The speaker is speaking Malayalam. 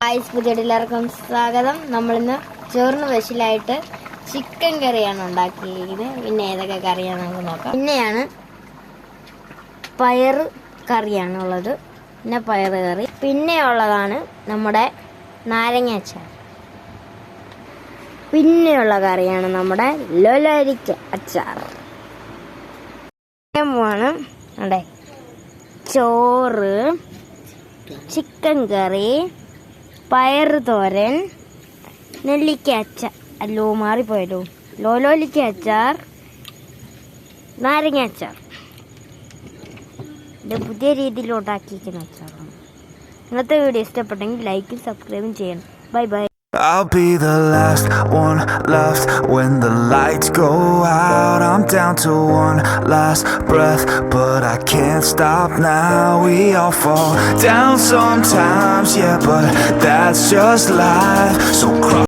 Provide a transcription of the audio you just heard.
പുതിയ എല്ലാവർക്കും സ്വാഗതം. നമ്മളിന്ന് ചോറിന് സ്പെഷ്യലായിട്ട് ചിക്കൻ കറിയാണ് ഉണ്ടാക്കിയിരിക്കുന്നത്. പിന്നെ ഏതൊക്കെ കറിയാണ് നമുക്ക് നോക്കാം. പിന്നെയാണ് പയർ കറിയാണ് ഉള്ളത്. പിന്നെ പയർ കറി. പിന്നെ ഉള്ളതാണ് നമ്മുടെ നാരങ്ങ അച്ചാർ. പിന്നെയുള്ള കറിയാണ് നമ്മുടെ ലൊലരിക്ക അച്ചാർ. ആണ് അതെ ചോറ് ചിക്കൻ കറി പയർ തോരൻ നെല്ലിക്ക അച്ചാർ. അല്ലോ മാറിപ്പോയല്ലോ. ലോലോലിക്ക അച്ചാർ നാരങ്ങ അച്ചാർ. ഇത് പുതിയ രീതിയിൽ ഉണ്ടാക്കിയിരിക്കുന്ന അച്ചാറാണ്. ഇന്നത്തെ വീഡിയോ ഇഷ്ടപ്പെട്ടെങ്കിൽ ലൈക്കും സബ്സ്ക്രൈബും ചെയ്യണം. Bye bye. I'll be the last one left when the lights go out. Down to one last breath, but I can't stop now. We all fall down sometimes, yeah, but that's just life. So cross.